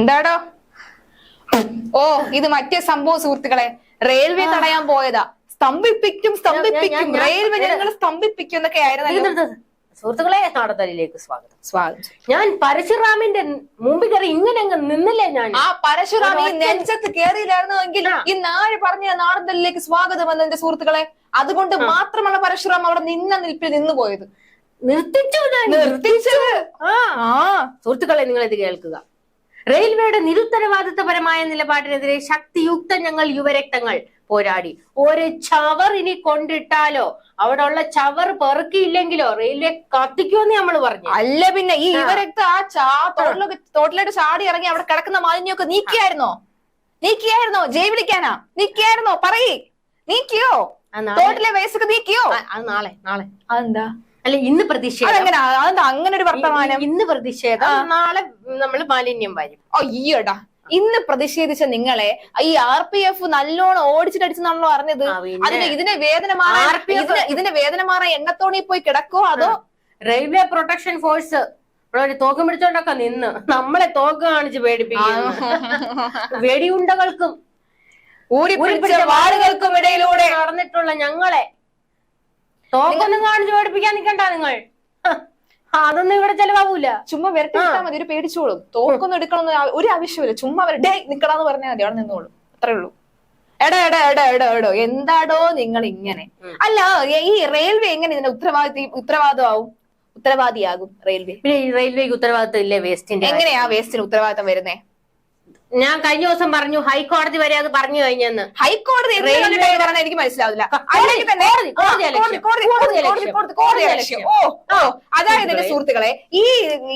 എന്താടോ? ഓ ഇത് മറ്റേ സംഭവം സുഹൃത്തുക്കളെ. റെയിൽവേ തടയാൻ പോയതാ. സ്തംഭിപ്പിക്കും സ്തംഭിപ്പിക്കും. റെയിൽവേ ഞങ്ങൾ സ്തംഭിപ്പിക്കും എന്നൊക്കെ ആയിരുന്നു. സുഹൃത്തുക്കളെ നാടത്തലിലേക്ക് സ്വാഗതം. സ്വാഗതം. ഞാൻ പരശുറാമിന്റെ മുമ്പിൽ കയറി ഇങ്ങനെ അങ്ങ് നിന്നില്ലേ ഞാൻ? ആ പരശുറാം ഈ നെഞ്ചത്ത് കയറിയില്ലായിരുന്നു എങ്കിൽ ഈ നാളെ പറഞ്ഞ നാടന്തലിലേക്ക് സ്വാഗതം എന്ന് എന്റെ സുഹൃത്തുക്കളെ. അതുകൊണ്ട് മാത്രമാണ് പരശുറാം അവിടെ നിന്ന നിൽപ്പിൽ നിന്നു പോയത്. നിർത്തിച്ചു നിർത്തിച്ചു ആ. സുഹൃത്തുക്കളെ നിങ്ങൾ ഇത് കേൾക്കുക. റെയിൽവേയുടെ നിരുത്തരവാദിത്തപരമായ നിലപാടിനെതിരെ ശക്തിയുക്ത ഞങ്ങൾ യുവരക്തങ്ങൾ പോരാടി. ഒരു ചവർ ഇനി കൊണ്ടിട്ടാലോ? അവിടെ ഉള്ള ചവർ പെറുക്കിയില്ലെങ്കിലോ? റെയിൽവേ കത്തിക്കുമെന്ന് നമ്മൾ പറഞ്ഞു. അല്ല പിന്നെ ഈ യുവരക്ത ആ ചാ തോട്ടിലൊക്കെ തോട്ടിലോട്ട് ചാടി ഇറങ്ങി അവിടെ കിടക്കുന്ന മാലിന്യമൊക്കെ നീക്കിയായിരുന്നോ? നീക്കിയായിരുന്നോ? ജയ് വിളിക്കാനാ? നീക്കിയായിരുന്നോ? പറയേ. നീക്കിയോ? തോട്ടിലെ വയസ്സൊക്കെ നീക്കിയോ? നാളെ നാളെ. അതെന്താ? അല്ല ഇന്ന് പ്രതിഷേധം. അതെന്താ? അങ്ങനെ ഒരു വർത്തമാനം? ഇന്ന് പ്രതിഷേധം. നാളെ നമ്മൾ മാലിന്യം വരും. അയ്യോടാ ഇന്ന് പ്രതിഷേധിച്ച നിങ്ങളെ ഈ ആർ പി എഫ് നല്ലോണം ഓടിച്ചിട്ടടിച്ചെന്നാണല്ലോ അറിഞ്ഞത്. അതിന് ഇതിനെ വേദന മാറാൻ ഇതിനെ ഇതിന്റെ വേദന മാറാൻ എണ്ണത്തോണി പോയി കിടക്കോ അതോ? Railway protection force. ഇവിടെ തോക്കും പിടിച്ചോണ്ടൊക്കെ നിന്ന്. നമ്മളെ തോക്ക് കാണിച്ച് പേടിപ്പിക്കുന്നു. വെടിയുണ്ടകൾക്കും ഊരി ഊരിപ്പിടിച്ച വാളുകൾക്കും ഇടയിലൂടെ നടന്നിട്ടുള്ള ഞങ്ങളെ തോക്കൊന്നും കാണിച്ചു പഠിപ്പിക്കാൻ നിക്കണ്ട നിങ്ങൾ. അതൊന്നും ഇവിടെ ചെലവാകൂല. ചുമ്മാ വിരട്ടി മതി ഒരു പേടിച്ചോളും. തോക്കൊന്നും എടുക്കണമെന്ന് ഒരു ആവശ്യമില്ല ചുമ്മാ അവർ ഡേ നിക്കടാന്ന് പറഞ്ഞാൽ മതി അവിടെ നിന്നോളൂ. അത്രേ ഉള്ളൂ. എടാ എടാ എടാ എടാ എടോ എന്താടോ നിങ്ങൾ ഇങ്ങനെ അല്ല ഈ- റെയിൽവേ എങ്ങനെ ഇതിന്റെ ഉത്തരവാദി ഉത്തരവാദിത്വമാവും ഉത്തരവാദിയാകും റെയിൽവേ. പിന്നെ ഈ റെയിൽവേക്ക് ഉത്തരവാദിത്വം ഇല്ലേ വേസ്റ്റിന്റെ എങ്ങനെയാ വേസ്റ്റിന് ഉത്തരവാദിത്തം വരുന്നേ? ഞാൻ കഴിഞ്ഞ ദിവസം പറഞ്ഞു ഹൈക്കോടതി വരെ അത് പറഞ്ഞു കഴിഞ്ഞെന്ന്. ഹൈക്കോടതി എനിക്ക് മനസ്സിലാവില്ല അതായത് എന്റെ സുഹൃത്തുക്കളെ ഈ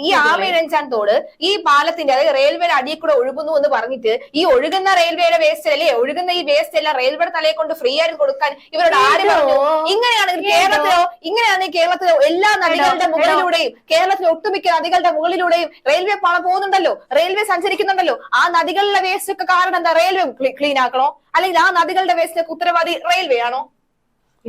ഈ ആമീരഞ്ചാൻ തോട് ഈ പാലത്തിന്റെ അതായത് റെയിൽവേയുടെ അടിയിൽ കൂടെ ഒഴുകുന്നു എന്ന് പറഞ്ഞിട്ട് ഈ ഒഴുകുന്ന റെയിൽവേയുടെ വേസ്റ്റ് അല്ലേ ഒഴുകുന്ന ഈ വേസ്റ്റ് എല്ലാം റെയിൽവേയുടെ തലയെ കൊണ്ട് ഫ്രീ ആയിട്ട് കൊടുക്കാൻ ഇവരോട് ആര്? പറഞ്ഞു? ഇങ്ങനെയാണെങ്കിൽ കേരളത്തിലോ ഇങ്ങനെയാണെങ്കിൽ കേരളത്തിലോ എല്ലാ നദികളുടെ മുകളിലൂടെയും കേരളത്തിലെ ഒട്ടുമിക്ക നദികളുടെ മുകളിലൂടെയും റെയിൽവേ പാളം പോകുന്നുണ്ടല്ലോ റെയിൽവേ സഞ്ചരിക്കുന്നുണ്ടല്ലോ. ആ നദികളിലെ വേസ്റ്റ് ഒക്കെ കാരണം എന്താ? റെയിൽവേ ക്ലീൻ ആക്കണോ അല്ലെങ്കിൽ ആ നദികളുടെ വേസ്റ്റ് ഉത്തരവാദി റെയിൽവേ ആണോ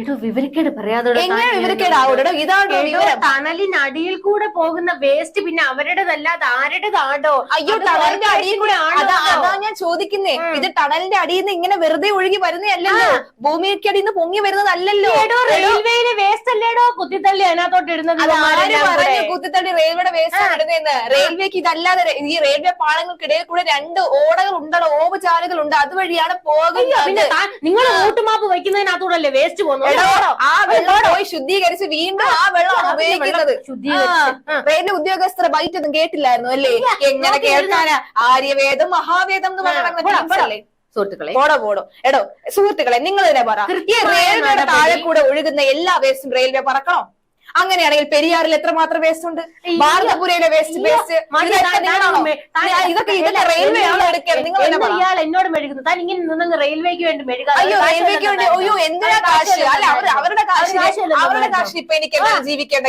എടോ വിവരക്കേട് പറയാതെ എങ്ങനെ വിവരക്കേടാവൂടോ ഇതാണോ വിവരം? ടണലിനടിയിൽ കൂടെ പോകുന്ന വേസ്റ്റ് പിന്നെ അവരുടേതല്ലാതെ ആരുടേതാണോ? അയ്യോ ടണലിന്റെ അടിയിൽ കൂടെ ആണോ? അതാ ഞാൻ ചോദിക്കുന്നേ. ഇത് ടണലിന്റെ അടിയിൽ നിന്ന് ഇങ്ങനെ വെറുതെ ഒഴുകി വരുന്നതല്ലല്ലോ? ഭൂമിക്ക് അടിയിൽ നിന്ന് പൊങ്ങി വരുന്നതല്ലല്ലോ? റെയിൽവേയിലെ വേസ്റ്റ് അല്ലേടോ കുത്തിത്തള്ളി അതിനകത്തോട്ട് ഇടുന്നത് പറഞ്ഞു. കുത്തിത്തള്ളി റെയിൽവേയുടെ വേസ്റ്റ് ഇടുന്നതെന്ന്? റെയിൽവേക്ക് ഇതല്ലാതെ ഈ റെയിൽവേ പാളങ്ങൾക്കിടയിൽ കൂടെ രണ്ട് ഓടകൾ ഉണ്ടല്ലോ ഓവ് ചാലുകൾ ഉണ്ട് അതുവഴിയാണ് പോകുന്നത്. നിങ്ങൾ വോട്ടുമാപ്പ് വയ്ക്കുന്നതിനകത്തൂടെ അല്ലേ വേസ്റ്റ് പോകുന്നത്. ആ വെള്ളം പോയി ശുദ്ധീകരിച്ച് വീണ്ടും ആ വെള്ളമാണ് ഉപയോഗിക്കുന്നത്. റെയിൽവേ ഉദ്യോഗസ്ഥർ ബൈറ്റ് ഒന്നും കേട്ടില്ലായിരുന്നു അല്ലേ? എങ്ങനെ കേൾക്കാന? ആര്യവേദം മഹാവേദം എന്ന് പറയുന്നത് പറയുന്ന സുഹൃത്തുക്കളെ. പോടോ പോടോ. എടോ സുഹൃത്തുക്കളെ നിങ്ങൾ തന്നെ പറ. ഈ റെയിൽവേയുടെ താഴെ കൂടെ ഒഴുകുന്ന എല്ലാ വേസ്റ്റും റെയിൽവേ പറക്കണോ? അങ്ങനെയാണെങ്കിൽ പെരിയാറിൽ എത്രമാത്രം വേസ്റ്റ് ഉണ്ട്. ഭാരതപുരയിലെ വേസ്റ്റ്. വേസ്റ്റ് ഇതൊക്കെ ഇതൊക്കെ റെയിൽവേ ആണ് എടുക്കുന്നത് നിങ്ങൾ ഇയാൾ എന്നോട് മെഴുകുന്നു താൻ ഇങ്ങനെ നിന്നങ്ങ് റെയിൽവേക്ക് വേണ്ടി മെഴുകാതെ അയ്യോ റെയിൽവേക്ക് വേണ്ടി അയ്യോ എന്തിനാ കാശ് അല്ല അവർ അവരുടെ കാശ് അവരുടെ? കാശ് ഇപ്പൊ എനിക്ക് ജീവിക്കേണ്ട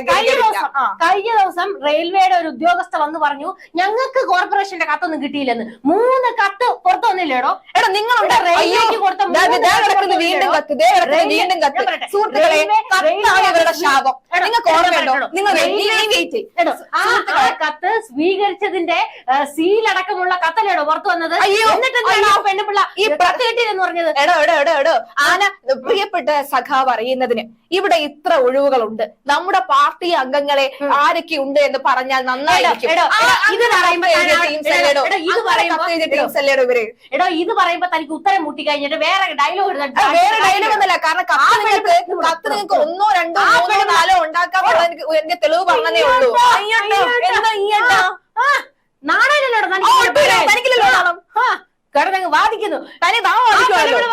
കഴിഞ്ഞ ദിവസം റെയിൽവേയുടെ ഒരു ഉദ്യോഗസ്ഥ വന്ന് പറഞ്ഞു ഞങ്ങൾക്ക് കോർപ്പറേഷന്റെ കത്തൊന്നും കിട്ടിയില്ലെന്ന്. മൂന്ന് കത്ത് പുറത്തു വന്നില്ലേടോ? എടാ നിങ്ങളുടെ റെയിൽവേക്ക് കൊടുത്ത വീണ്ടും കത്ത്. വീണ്ടും കത്ത്. സുഹൃത്തുക്കളെ കത്താണ് ഇവരുടെ ശാപം. കത്ത് സ്വീകരിച്ചതിന്റെ സീലടക്കമുള്ള കത്തല്ലേടോ പുറത്തു വന്നത്. പെണ്ണുപിള്ള ഈ കത്ത് കിട്ടിയില്ലെന്ന് പറഞ്ഞത്? എടോ എടോ എടോ എടോ. ആന പ്രിയപ്പെട്ട സഖാവ് അറിയുന്നതിന് ഇവിടെ ഇത്ര ഒഴിവുകളുണ്ട്. നമ്മുടെ പാർട്ടി അംഗങ്ങളെ ആരൊക്കെ ഉണ്ട് എന്ന് പറഞ്ഞാൽ നന്നായിരിക്കും. എടോ, ഇത് പറയുമ്പോ തനിക്ക് ഉത്തരം മുട്ടി കഴിഞ്ഞിട്ട് വേറെ ഡയലോഗ് വേറെ ഡയലോഗ് ഒന്നല്ല കാരണം കത്ത് നിങ്ങൾക്ക് ഒന്നോ രണ്ടോ മൂന്നോ നാലോ ഉണ്ടാക്കാന്നുള്ള എനിക്ക് എന്റെ തെളിവ് പറഞ്ഞതേ ഉള്ളൂ. വാദിക്കുന്നു. തനി താ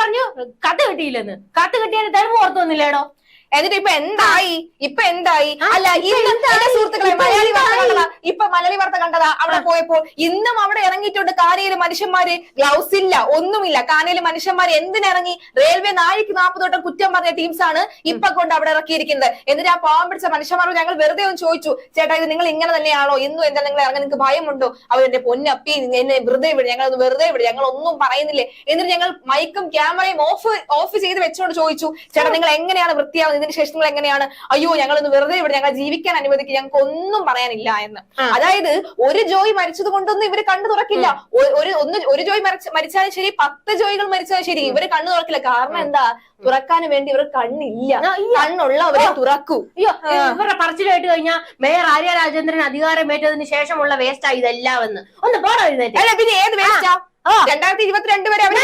പറഞ്ഞു കത്ത് കിട്ടിയില്ലെന്ന്. കത്ത് കിട്ടിയതിന് തെളിവ് ഓർത്തു വന്നില്ലേടോ? എന്നിട്ട് ഇപ്പൊ എന്തായി? ഇപ്പൊ എന്തായി? അല്ല ഇന്നത്തെ ഇന്ന് സുഹൃത്തുക്കളെ മലയാളി വാർത്ത? കണ്ടതാ. ഇപ്പൊ മലയാളി വാർത്ത കണ്ടതാ. അവിടെ പോയപ്പോൾ ഇന്നും അവിടെ ഇറങ്ങിയിട്ടുണ്ട് കാനയിൽ മനുഷ്യന്മാര്. ഗ്ലൗസ് ഇല്ല ഒന്നുമില്ല. കാനയിൽ മനുഷ്യന്മാര് എന്തിനിറങ്ങി? റെയിൽവേ നാഴിക്ക് നാൽപ്പതോട്ടം കുറ്റം പറഞ്ഞ ടീംസ് ആണ് ഇപ്പൊ കൊണ്ട് അവിടെ ഇറക്കിയിരിക്കുന്നത്. എന്നിട്ട് ആ പാവം പിടിച്ച മനുഷ്യന്മാരോട് ഞങ്ങൾ വെറുതെ ഒന്ന് ചോദിച്ചു ചേട്ടാ ഇത് നിങ്ങൾ ഇങ്ങനെ തന്നെയാണോ? ഇന്നും എന്താ നിങ്ങൾ ഇറങ്ങി നിങ്ങൾക്ക് ഭയമുണ്ടോ? അവരെന്റെ പൊന്നപ്പി എന്നെ വെറുതെ വിടും ഞങ്ങൾ വെറുതെ വിടും ഞങ്ങൾ ഒന്നും പറയുന്നില്ലേ? എന്നിട്ട് ഞങ്ങൾ മൈക്കും ക്യാമറയും ഓഫ് ഓഫ് ചെയ്ത് വെച്ചുകൊണ്ട് ചോദിച്ചു ചേട്ടാ നിങ്ങൾ എങ്ങനെയാണ് വൃത്തിയാവുന്നത്? ഇതിന് ശേഷം നിങ്ങൾ എങ്ങനെയാണ്? അയ്യോ ഞങ്ങളൊന്ന് വെറുതെ ഇവിടെ ഞങ്ങൾ ജീവിക്കാൻ അനുവദിക്കുക. ഞങ്ങൾക്ക് ഒന്നും പറയാനില്ല എന്ന്. അതായത് ഒരു ജോയി മരിച്ചത് കൊണ്ടൊന്നും ഇവർ കണ്ണു തുറക്കില്ല. ഒരു ഒന്ന് ഒരു ജോയി മരിച്ച മരിച്ചാലും ശരി പത്ത് ജോയികൾ മരിച്ചാലും ശരി ഇവർ കണ്ണു തുറക്കില്ല. കാരണം എന്താ? തുറക്കാൻ വേണ്ടി ഇവർ കണ്ണില്ല. കണ്ണുള്ള അവരെ തുറക്കൂ. അയ്യോ ഇവരുടെ പറച്ചിൽ കേട്ട് കഴിഞ്ഞാൽ മേയർ ആര്യ രാജേന്ദ്രൻ അധികാരമേറ്റതിന് ശേഷമുള്ള വേസ്റ്റാ ഇതെല്ലാം എന്ന്. ഒന്ന് പോടാ പിന്നെ ഏത് വേസ്റ്റാ. രണ്ടായിരത്തി ഇരുപത്തിരണ്ട് വരെ അവർ ഈ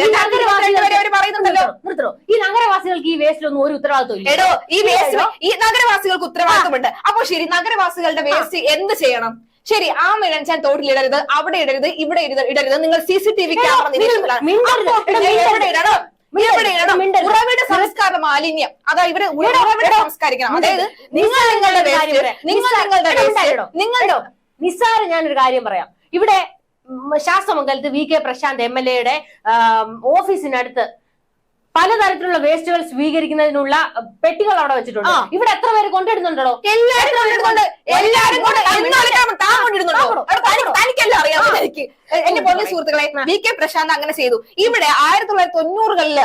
രണ്ടായിരത്തി ഇരുപത്തിരണ്ട് വരെ അവർ പറയുന്നുണ്ടല്ലോ? നിർത്തണോ? ഈ നഗരവാസികൾക്ക് ഈ വേസ്റ്റിലൊന്നും ഒരു ഉത്തരവാദിത്വം ഇല്ല. എടോ ഈ വേസ്റ്റ് ഈ നഗരവാസികൾക്ക് ഉത്തരവാദിത്വമുണ്ട്. അപ്പൊ ശരി നഗരവാസികളുടെ വേസ്റ്റ് എന്ത് ചെയ്യണം? ശരി ആ മിഴഞ്ചാൻ തോട്ടിലിടരുത് അവിടെ ഇടരുത് ഇവിടെ ഇടരുത് ഇടരുത്. നിങ്ങൾ C C T V camera ഇടണം ഉറവിട സംസ്കാര മാലിന്യം. അതാ ഇവിടെ ഉറവിട സംസ്കാരിക്കണം. അതായത് നിങ്ങൾ നിങ്ങളുടെ. നിങ്ങൾ നിങ്ങളുടെ നിങ്ങളുടെ നിസ്സാര ഞാനൊരു കാര്യം പറയാം. ഇവിടെ ശാസ്ത്രമംഗലത്ത് V K Prashanth M L എയുടെ ഓഫീസിനടുത്ത് പലതരത്തിലുള്ള വേസ്റ്റുകൾ സ്വീകരിക്കുന്നതിനുള്ള പെട്ടികൾ അവിടെ വെച്ചിട്ടുണ്ട്. ഇവിടെ എത്ര പേര് കൊണ്ടിടുന്നുണ്ടോ? അറിയാം എനിക്ക് എന്റെ പൊന്നു സുഹൃത്തുക്കളെ വി കെ പ്രശാന്ത് അങ്ങനെ ചെയ്തു. ഇവിടെ ആയിരത്തി തൊള്ളായിരത്തി തൊണ്ണൂറുകളിൽ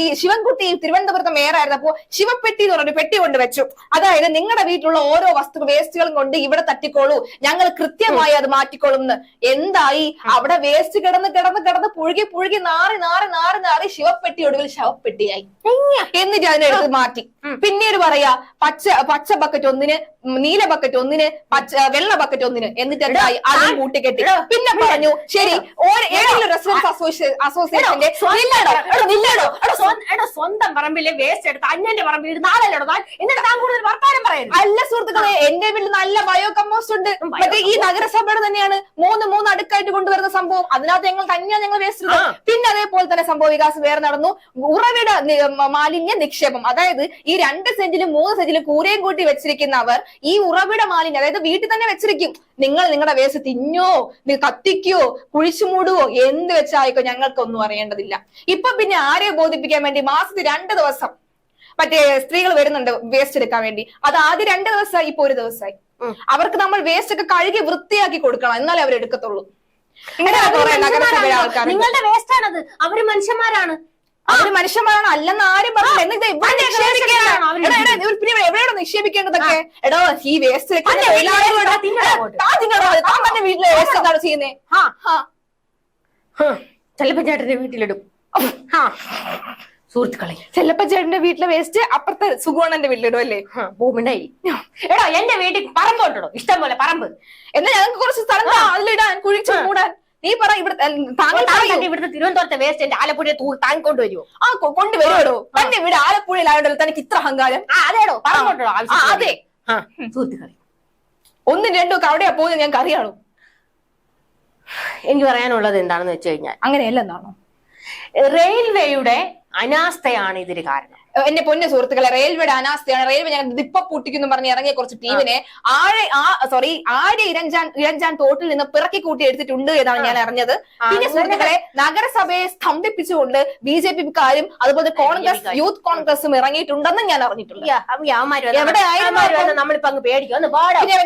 ഈ ശിവൻകുട്ടി തിരുവനന്തപുരത്ത് മേയറായിരുന്നപ്പോ ശിവപ്പെട്ടി എന്ന് പറഞ്ഞൊരു പെട്ടി കൊണ്ട് വെച്ചു. അതായത് നിങ്ങളുടെ വീട്ടിലുള്ള ഓരോ വസ്തു വേസ്റ്റുകളും കൊണ്ട് ഇവിടെ തട്ടിക്കോളൂ. ഞങ്ങൾ കൃത്യമായി അത് മാറ്റിക്കോളും എന്ന് എന്തായി അവിടെ വേസ്റ്റ് കിടന്ന് കിടന്ന് കിടന്ന് പുഴുകി പുഴുകി നാറി നാറി നാറി നാറി ശിവപ്പെട്ടി ഒടുവിൽ ശവപ്പെട്ടിയായി. എന്നിട്ട് അതിനെടുത്ത് മാറ്റി. പിന്നീട് പറയാ പച്ച പച്ച ബക്കറ്റ് ഒന്നിന് നീല ബക്കറ്റ് ഒന്നിന് പച്ച വെള്ള ബക്കറ്റ് ഒന്നിന് എന്നിട്ട് എന്തായി അതും കൂട്ടിക്കെട്ടി പിന്നെ പറഞ്ഞു ശരി ഏതെങ്കിലും റെസിഡൻസ് അസോസിയേഷന്റെ സ്വന്തം പറമ്പിലെ വേസ്റ്റ് എടുത്ത് അന്യന്റെ പറമ്പിൽ നാളെ താൻ എന്നിട്ട് താൻ കൂടുതൽ വർത്താനം പറയുന്നു അല്ല സുഹൃത്തുക്കളെ എന്റെ വീട്ടിൽ നല്ല ബയോ കമ്പോസ്റ്റ് ഉണ്ട് മറ്റേ ഈ നഗരസഭയുടെ തന്നെയാണ് മൂന്ന് മൂന്ന് അടുക്കായിട്ട് കൊണ്ടുവരുന്ന സംഭവം. അതിനകത്ത് ഞങ്ങൾ തന്നെയാണ് ഞങ്ങൾ വേസ്റ്റ് ഇടുന്നത്. പിന്നെ അതേപോലെ തന്നെ സംഭവ വികാസം വേറെ നടന്നു. ഉറവിട മാലിന്യ നിക്ഷേപം. അതായത് ഈ രണ്ട് സെന്റിലും മൂന്ന് സെന്റിലും കൂരയും കൂട്ടി വെച്ചിരിക്കുന്നവർ ഈ ഉറവിട മാലിന്യം അതായത് വീട്ടിൽ തന്നെ വെച്ചിരിക്കും. നിങ്ങൾ നിങ്ങളുടെ വേസ്റ്റ് തിന്നോ കത്തിക്കോ കുഴിച്ചു മൂടുവോ എന്ത് വെച്ചായിക്കോ ഞങ്ങൾക്കൊന്നും അറിയേണ്ടതില്ല. ഇപ്പൊ പിന്നെ ആരെ ബോധിപ്പിക്കാൻ വേണ്ടി മാസത്തിൽ രണ്ട് ദിവസം മറ്റേ സ്ത്രീകൾ വരുന്നുണ്ട് വേസ്റ്റ് എടുക്കാൻ വേണ്ടി. അത് ആദ്യം രണ്ട് ദിവസമായി ഇപ്പൊ ഒരു ദിവസമായി. അവർക്ക് നമ്മൾ വേസ്റ്റ് ഒക്കെ കഴുകി വൃത്തിയാക്കി കൊടുക്കണം എന്നാലേ അവർ എടുക്കത്തുള്ളൂ നിങ്ങളുടെ വേസ്റ്റ് ആണത് അവർ മനുഷ്യന്മാരാണ്. അവർ മനുഷ്യന്മാരാണ്? അല്ലെന്ന് ആരും പറഞ്ഞില്ല. എവിടെയാണ് നിക്ഷേപിക്കേണ്ടതൊക്കെ? എടോ ഈ വേസ്റ്റ് വീട്ടിലെ വേസ്റ്റ് എന്താണ് ചെയ്യുന്നേ? ചേട്ടന്റെ വീട്ടിലിടും. സുഹൃത്തുക്കളെ. ചെല്ലപ്പ ചേട്ടന്റെ വീട്ടിലെ വേസ്റ്റ് അപ്പുറത്തെ സുഗുണന്റെ വീട്ടിലിടും അല്ലേ? ഭൂമിണ്ടായി. എടോ എന്റെ വീട്ടിൽ പറമ്പോട്ടോ ഇഷ്ടം പോലെ പറമ്പ്. എന്നാ ഞങ്ങൾക്ക് കുറച്ച് സ്ഥലം അതിലിടാൻ കുഴിച്ചു മൂടാൻ. നീ പറ ഇവിടെ ഇവിടുത്തെ തിരുവനന്തപുരത്തെ വേസ്റ്റ് എന്റെ ആലപ്പുഴ താൻ കൊണ്ടുവരുമോ ആ കൊണ്ടുവരുമോ തന്റെ ഇവിടെ ആലപ്പുഴയിലായോണ്ടല്ലോ തനിക്ക് ഇത്ര അഹങ്കാരം. ആ അതേടോ പറഞ്ഞോ ആ, അതെ. സുഹൃത്തുക്കളെ. ഒന്നും രണ്ടും ഒക്കെ അവിടെയാ പോകുന്നത് ഞങ്ങൾക്ക് അറിയാണോ? എനിക്ക് പറയാനുള്ളത് എന്താണെന്ന് വെച്ച് കഴിഞ്ഞാൽ അങ്ങനെയല്ലെന്നാണോ? റെയിൽവേയുടെ അനാസ്ഥയാണ് ഇതിന് കാരണം. എന്റെ പൊന്ന സുഹൃത്തുക്കളെ റെയിൽവേയുടെ അനാസ്ഥയാണ്. റെയിൽവേ ഞാൻ ദിപ്പ പൂട്ടിക്കുന്നു പറഞ്ഞ് ഇറങ്ങിയ കുറച്ച് ടീമിനെ ആഴെ ആ സോറി ആരെ ഇരഞ്ചാൻ ഇരഞ്ചാൻ തോട്ടിൽ നിന്ന് പിറക്കി കൂട്ടി എടുത്തിട്ടുണ്ട് എന്നാണ് ഞാൻ അറിഞ്ഞത്. പിന്നെ സുഹൃത്തുക്കളെ നഗരസഭയെ സ്തംഭിപ്പിച്ചുകൊണ്ട് ബി ജെ പിക്കാരും അതുപോലെ കോൺഗ്രസ് യൂത്ത് കോൺഗ്രസും ഇറങ്ങിയിട്ടുണ്ടെന്ന് ഞാൻ അറിഞ്ഞിട്ടുണ്ട്. പിന്നെ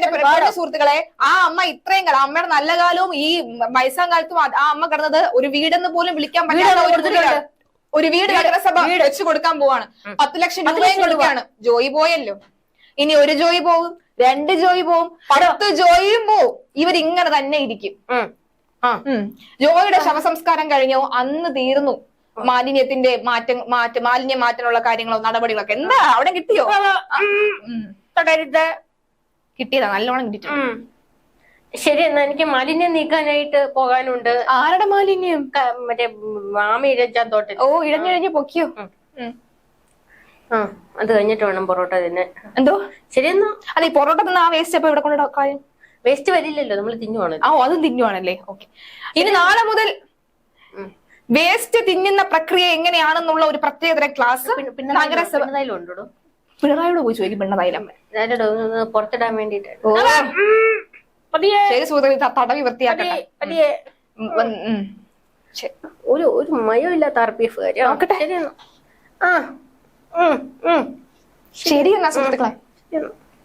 സുഹൃത്തുക്കളെ ആ അമ്മ ഇത്രയും കാലം അമ്മയുടെ നല്ല കാലവും ഈ വയസ്സാം കാലത്തും ആ അമ്മ കിടന്നത് ഒരു വീടെന്ന് പോലും വിളിക്കാൻ പറ്റാത്ത ഒരു. ഒരു വീട് നഗരസഭ വെച്ചു കൊടുക്കാൻ പോവാണ്. പത്ത് ലക്ഷം രൂപയും കൊടുക്കാണ് ജോയി പോയല്ലോ. ഇനി ഒരു ജോയി പോവും രണ്ട് ജോയി പോവും പത്ത്. ജോയിയും പോവും. ഇവരിങ്ങനെ തന്നെ ഇരിക്കും. ജോയിയുടെ ശവസംസ്കാരം കഴിഞ്ഞോ? അന്ന് തീർന്നു. മാലിന്യത്തിന്റെ മാറ്റം മാറ്റ മാലിന്യം മാറ്റാനുള്ള കാര്യങ്ങളോ നടപടികളൊക്കെ. എന്താ? അവിടെ കിട്ടിയോ? കിട്ടിയതാ. നല്ലോണം കിട്ടിയിട്ടുണ്ട്. ശരി എന്നാ എനിക്ക് മാലിന്യം നീക്കാനായിട്ട് പോകാനുണ്ട്. ആരുടെ മാലിന്യം? മറ്റേ മാമി തോട്ടിൽ ഓ ഇഴഞ്ഞിഴഞ്ഞ് പൊക്കിയോ? ആ അത് കഴിഞ്ഞിട്ട് വേണം പൊറോട്ട തന്നെ എന്തോ? ശരിയെന്നാ അല്ല ഈ പൊറോട്ട തന്നെ ആ വേസ്റ്റ് അപ്പൊ ഇവിടെ കൊണ്ട് കാര്യം? വേസ്റ്റ് വരില്ലല്ലോ നമ്മൾ തിന്നുവാണ് ആ അതും തിന്നുവാണല്ലേ? ഓക്കെ. ഇനി നാളെ മുതൽ വേസ്റ്റ് തിന്നുന്ന പ്രക്രിയ എങ്ങനെയാണെന്നുള്ള ഒരു പ്രത്യേകതര ക്ലാസ് നഗരസഭയിലുണ്ടോ പിണറായിയോട് പോയി ചോദിക്കും പിണറായി പുറത്തിടാൻ വേണ്ടിട്ട് പതിയെ ശരി തടവി വൃത്തിയാക്കട്ടെ. പതിയെ. ഒരു ഒരു മയോ ഇല്ലാത്ത ആർ പി എഫ് നോക്കട്ടെ. ശരി എന്നാ ആ ഉം ഉം. ശരി. എന്നാ സുഹൃത്തുക്കളെ.